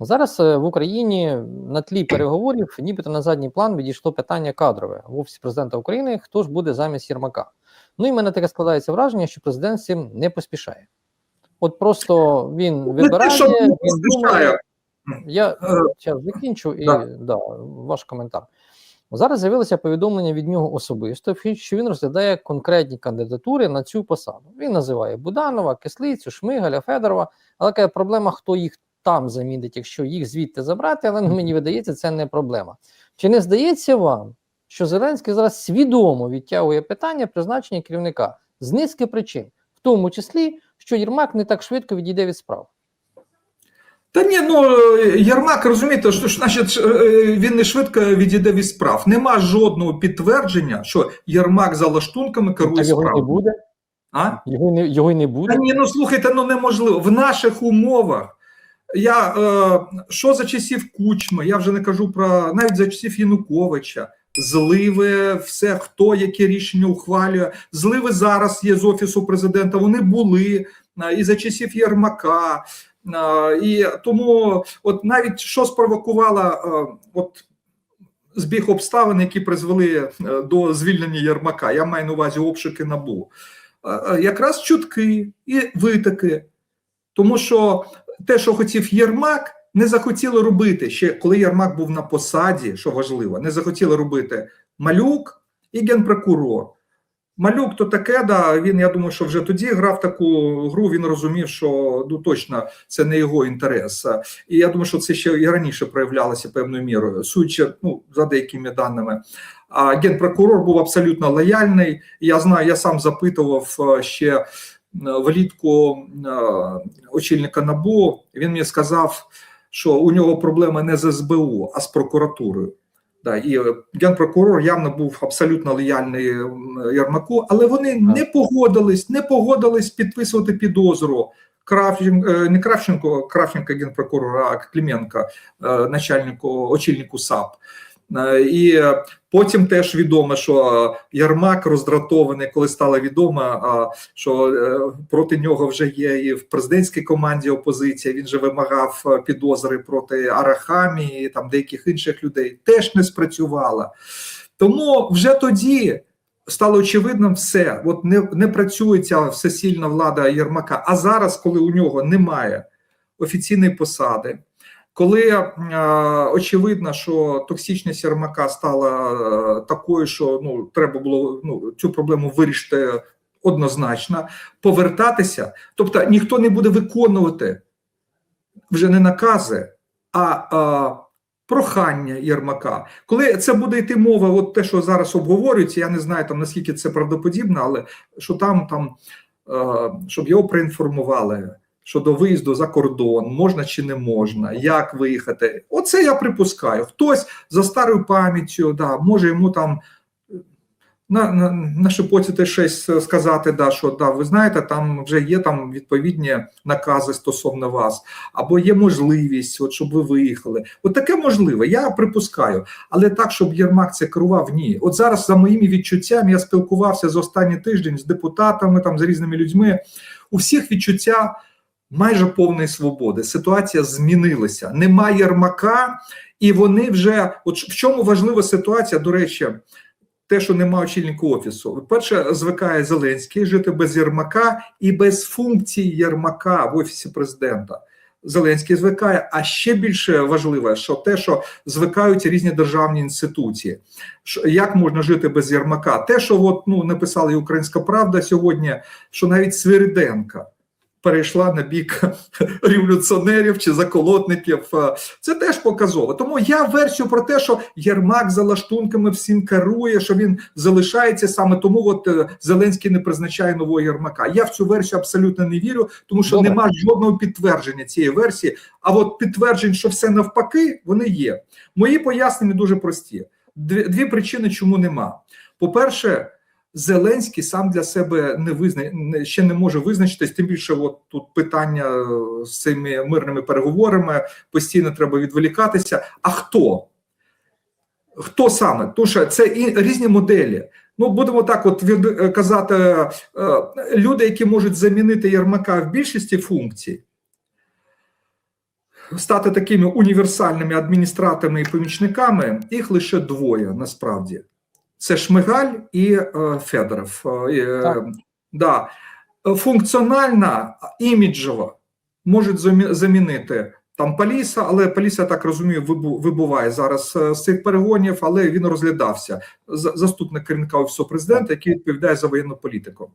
Зараз е, в Україні на тлі переговорів, нібито на задній план відійшло питання кадрове в офісі президента України. Хто ж буде замість Єрмака? Ну і мене таке складається враження, що президент з цим не поспішає. От просто він Не те, що він думає. Я Е, зараз закінчу і да. да, ваш коментар. Зараз з'явилося повідомлення від нього особисто, що він розглядає конкретні кандидатури на цю посаду. Він називає Буданова, Кислицю, Шмигаля, Федорова. Але проблема, хто їх там замінить, якщо їх звідти забрати, але ну, мені видається, це не проблема. Чи не здається вам, що Зеленський зараз свідомо відтягує питання призначення керівника з низки причин, в тому числі, що Єрмак не так швидко відійде від справ? Та ні, ну Єрмак, розумієте, що ж, значить, е, він не швидко відійде від справ. Нема жодного підтвердження, що Єрмак за лаштунками Та керує його не буде, А? його не його й не буде. Та ні, ну слухайте, ну неможливо. В наших умовах. Я е, що за часів Кучми, я вже не кажу про навіть за часів Януковича. Зливи, все, хто яке рішення ухвалює. Зливи зараз є з офісу президента. Вони були е, і за часів Єрмака. Е, і тому, от навіть що спровокувало е, от збіг обставин, які призвели е, до звільнення Єрмака. Я маю на увазі обшуки набу. Е, е, Якраз чутки і витоки. Тому що те, що хотів Єрмак, не захотіли робити ще коли Єрмак був на посаді, що важливо, не захотіли робити Малюк і генпрокурор. Малюк то таке, да, він, я думаю, що вже тоді грав таку гру, він розумів, що ну точно це не його інтерес. І я думаю, що це ще і раніше проявлялося певною мірою, судячи ну, за деякими даними. А генпрокурор був абсолютно лояльний. Я знаю, я сам запитував е, ще влітку е, очільника НАБУ. Він мені сказав, що у нього проблеми не з СБУ, а з прокуратурою. Да, і е, генпрокурор явно був абсолютно лояльний м, Єрмаку, але вони не погодились, не погодились підписувати підозру. Кравченко, е, не Кравченко, Кравченко генпрокурора, а Клименко, е, начальнику, очільнику САП. Е, І е, потім теж відомо, що Ярмак роздратований, коли стало відомо, що е, проти нього вже є і в президентській команді опозиція. Він же вимагав е, підозри проти Арахамі і там деяких інших людей. Теж не спрацювала. Тому вже тоді стало очевидним все. От не, не працює ця всесильна влада Єрмака. А зараз, коли у нього немає офіційної посади, коли е, очевидно, що токсичність Єрмака стала е, такою, що ну треба було ну цю проблему вирішити однозначно, повертатися, тобто ніхто не буде виконувати вже не накази, а, а прохання Єрмака. Коли це буде йти мова, от те, що зараз обговорюється, я не знаю там наскільки це правдоподібно, але що там там е, щоб його проінформували щодо виїзду за кордон, можна чи не можна, як виїхати. Оце я припускаю. Хтось за старою пам'яттю, да, може йому там на, на, нашепотіти щось сказати, да, що да, ви знаєте, там вже є там відповідні накази стосовно вас, або є можливість, от, щоб ви виїхали. От таке можливе, я припускаю. Але так, щоб Єрмак це керував, ні. От зараз, за моїми відчуттями, я спілкувався за останній тиждень з депутатами, там з різними людьми. У всіх відчуття майже повної свободи. Ситуація змінилася. Немає Єрмака, і вони вже от в чому важлива ситуація, до речі. Те, що немає очільника офісу, перше звикає Зеленський жити без Єрмака і без функції Єрмака в офісі президента. Зеленський звикає, а ще більше важливе, що те, що звикають різні державні інституції, як можна жити без Єрмака? Те, що от, ну, написала і Українська Правда сьогодні, що навіть Свириденка перейшла на бік революціонерів чи заколотників. е, Це теж показово. Тому я версію про те, що Єрмак за лаштунками всім керує, що він залишається саме тому. От е, Зеленський не призначає нового Єрмака. Я в цю версію абсолютно не вірю, тому що Добре. немає жодного підтвердження цієї версії. А от підтверджень, що все навпаки, вони є. Мої пояснення дуже прості. Дві, дві причини, чому нема. По-перше, Зеленський сам для себе не визна... ще не може визначитись, тим більше, от тут питання е, з цими мирними переговорами постійно треба відволікатися. А хто? Хто саме? Тому це і різні моделі. Ну, будемо так, от від, е, казати, е, люди, які можуть замінити Єрмака в більшості функцій. стати такими універсальними адміністраторами і помічниками, їх лише двоє насправді. Це Шмигаль і е, Федоров. Е, е, Так. да. Функціональна, іміджова можуть замінити там Паліса, але Паліса, я так розумію, вибуває зараз з цих перегонів, але він розглядався. Заступник керівника офісу президента, який відповідає за воєнну політику.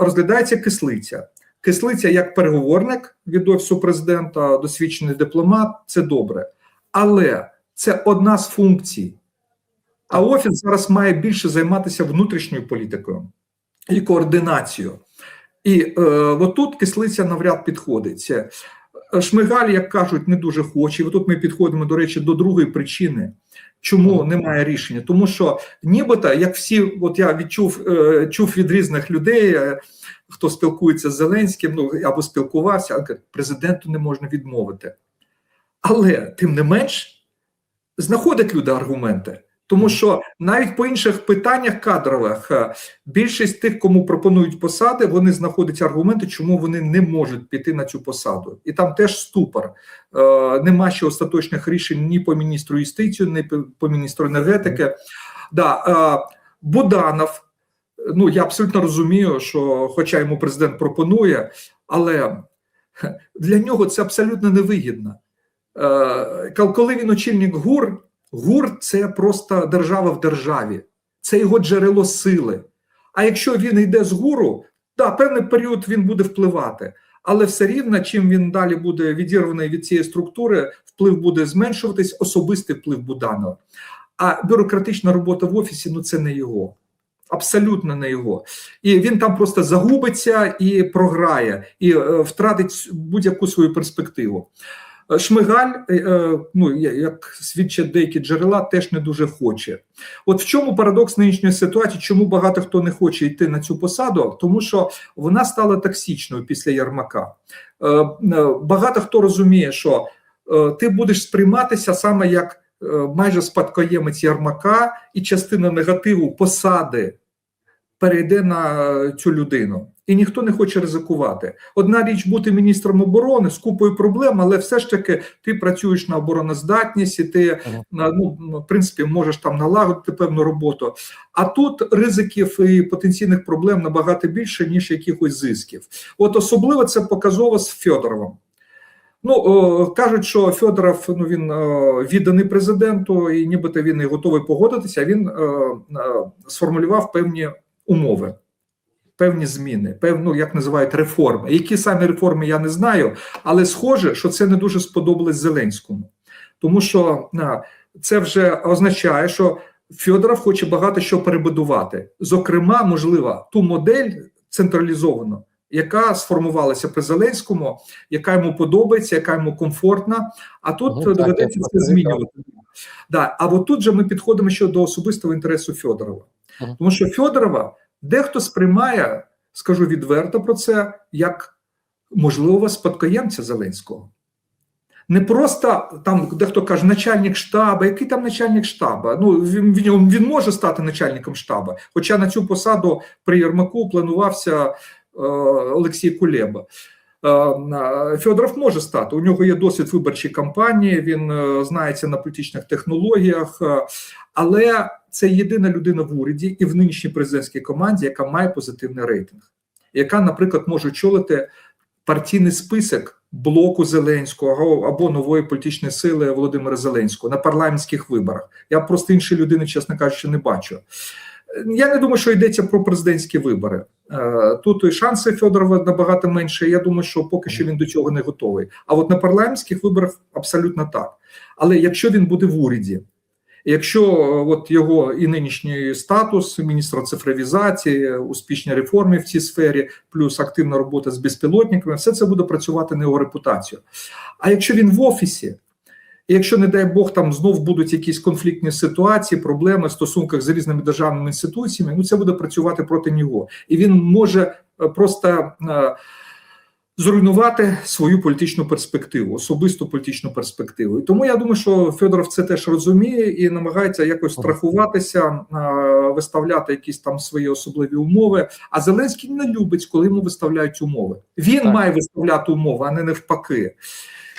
Розглядається кислиця. Кислиця як переговорник від офісу президента, досвідчений дипломат це добре. Але це одна з функцій. А офіс зараз має більше займатися внутрішньою політикою і координацією. І е, отут кислиця навряд підходить. Е, Шмигаль, як кажуть, не дуже хоче. І отут ми підходимо, до речі, до другої причини, чому немає рішення. Тому що нібито, як всі, от я відчув, е, чув від різних людей, е, хто спілкується з Зеленським, ну або спілкувався, президенту не можна відмовити. Але тим не менш знаходять люди аргументи. Тому що навіть по інших питаннях кадрових е, більшість тих, кому пропонують посади, вони знаходять аргументи, чому вони не можуть піти на цю посаду. І там теж ступор. Е, Нема ще остаточних рішень ні по міністру юстиції, ні по- по міністру енергетики. Да, е, Буданов. Ну я абсолютно розумію, що, хоча йому президент пропонує, але для нього це абсолютно невигідно. Е, Коли він очільник ГУР, ГУР це просто держава в державі, це його джерело сили. А якщо він йде з гуру, да, певний період він буде впливати, але все рівно, чим він далі буде відірваний від цієї структури, вплив буде зменшуватись, особистий вплив Буданова. А бюрократична робота в офісі ну це не його. Абсолютно не його. І він там просто загубиться і програє, і е, втратить будь-яку свою перспективу. Е, Шмигаль, е, е, ну як свідчать деякі джерела, теж не дуже хоче. От в чому парадокс нинішньої ситуації, чому багато хто не хоче йти на цю посаду, тому що вона стала токсичною після Ярмака. Багато хто розуміє, що ти будеш сприйматися саме як майже спадкоємець Ярмака, і частина негативу посади перейде на цю людину. І ніхто не хоче ризикувати. Одна річ бути міністром оборони з купою проблем, але все ж таки ти працюєш на обороноздатність, і ти ну в принципі можеш там налагодити певну роботу. А тут ризиків і потенційних проблем набагато більше ніж якихось зисків. От особливо це показово з Федоровим. Ну о, кажуть, що Федоров ну він е, відданий президенту, і нібито він і готовий погодитися. Він е, е, сформулював певні умови, певні зміни, певну, як називають реформи. Які саме реформи я не знаю, але схоже, що це не дуже сподобалось Зеленському, тому що це вже означає, що Федоров хоче багато що перебудувати. Зокрема, можливо, ту модель централізовану, яка сформувалася при Зеленському, яка йому подобається, яка йому комфортна. А тут Мгм, так, доведеться я це просто змінювати. Да, а от тут же ми підходимо ще до особистого інтересу Федорова, Мгм. тому що Федорова дехто сприймає, скажу відверто про це, як можливого спадкоємця Зеленського. Не просто там дехто каже начальник штабу, який там начальник штабу? Ну він, він, він може стати начальником штабу. Хоча на цю посаду при Єрмаку планувався Олексій Кулеба. Е, е, Федоров може стати. У нього є досвід виборчої кампанії, він е, знається на політичних технологіях, е, але це єдина людина в уряді і в нинішній президентській команді, яка має позитивний рейтинг, яка, наприклад, може очолити партійний список блоку Зеленського або нової політичної сили Володимира Зеленського на парламентських виборах. Я просто іншої людини, чесно кажучи, не бачу. Я не думаю, що йдеться про президентські вибори. Е, Тут і шанси Федорова набагато менше. Я думаю, що поки що він до цього не готовий. А от на парламентських виборах абсолютно так. Але якщо він буде в уряді, якщо е, от його і нинішній статус міністра цифровізації, успішні реформи в цій сфері, плюс активна робота з безпілотниками, все це буде працювати на його репутацію. А якщо він в офісі, і якщо, не дай Бог, там знов будуть якісь конфліктні ситуації, проблеми в стосунках з різними державними інституціями, ну це буде працювати проти нього, і він може е, просто е, зруйнувати свою політичну перспективу, особисту політичну перспективу. І тому я думаю, що Федоров це теж розуміє і намагається якось страхуватися, е, виставляти якісь там свої особливі умови. А Зеленський не любить, коли йому виставляють умови. Він Так. має виставляти умови, а не навпаки.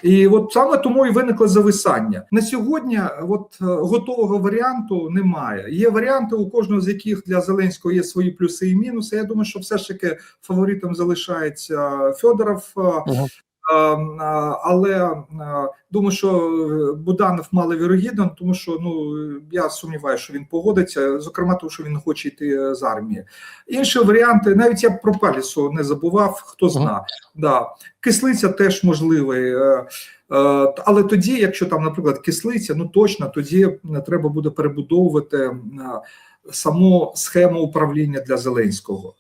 І от саме тому і виникло зависання. На сьогодні от е, готового варіанту немає. Є варіанти, у кожного з яких для Зеленського є свої плюси і мінуси. Я думаю, що все ж таки фаворитом залишається Федоров. е. Е, е, Але е, думаю, що е, Буданов маловірогідно, тому що ну я сумніваюся, що він погодиться, зокрема, тому що він хоче йти е, з армії. Інші варіанти, навіть я про Палісу не забував, хто зна. Да. Кислиця теж можливий. е, е, Але тоді, якщо там, наприклад, кислиця, ну точно тоді е, треба буде перебудовувати е, саму схему управління для Зеленського.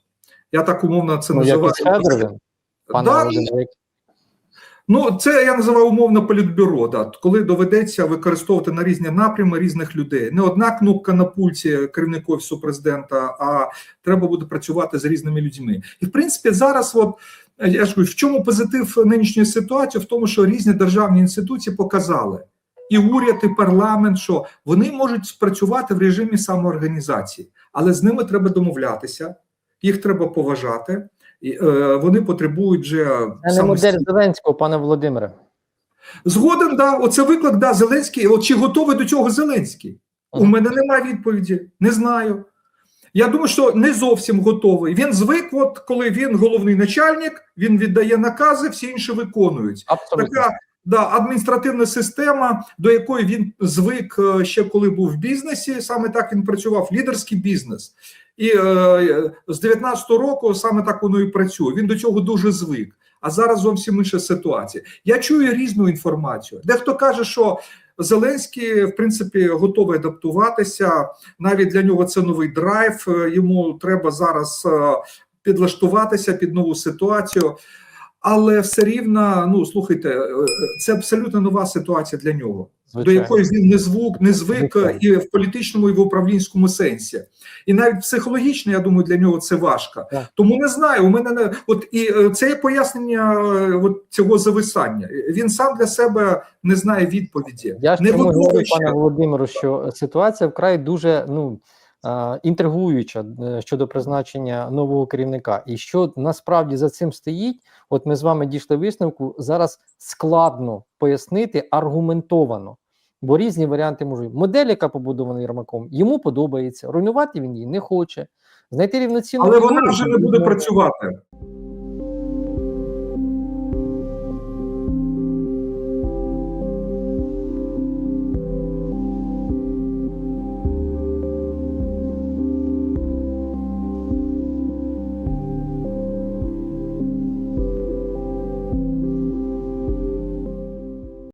Я так умовно це Ну, називаю. пане Да, Ну, це я називаю умовно політбюро, да, коли доведеться використовувати на різні напрями різних людей. Не одна кнопка на пульті керівнику президента, а треба буде працювати з різними людьми. І в принципі, зараз, от я ж говорю, в чому позитив нинішньої ситуації? В тому, що різні державні інституції показали. І уряд, і парламент, що вони можуть спрацювати в режимі самоорганізації, але з ними треба домовлятися, їх треба поважати. Е, вони потребують вже не модель Зеленського, пане Володимире. Згоден, да, оце виклик, да, Зеленський. От чи готовий до цього Зеленський? У мене немає відповіді, не знаю. Я думаю, що не зовсім готовий. Він звик, от коли він головний начальник, він віддає накази, всі інші виконують. Абсолютно. Така да, адміністративна система, до якої він звик е, ще коли був в бізнесі. Саме так він працював, лідерський бізнес. І е, з 19-го року саме так воно і працює. Він до цього дуже звик. А зараз зовсім інша ситуація. Я чую різну інформацію. Дехто каже, що Зеленський, в принципі, готовий адаптуватися. Навіть для нього це новий драйв. е, Йому треба зараз е, підлаштуватися під нову ситуацію. Але все рівно, ну слухайте, е, це абсолютно нова ситуація для нього, Звичайно. до якої він не звук, не звик е, Звичайно. і в політичному, і в управлінському сенсі. І навіть психологічно, я думаю, для нього це важко. Так. Тому не знаю. У мене не от і е, це є пояснення е, от цього зависання. Він сам для себе не знає відповіді. Я ж не чому говорю, пане Володимиру, що ситуація вкрай дуже ну е, інтригуюча е, щодо призначення нового керівника, і що насправді за цим стоїть. От ми з вами дійшли висновку. Зараз складно пояснити аргументовано, бо різні варіанти можуть. Модель, яка побудована Єрмаком, йому подобається. Руйнувати він її не хоче. Знайти рівноцінну Але вона вже не буде працювати.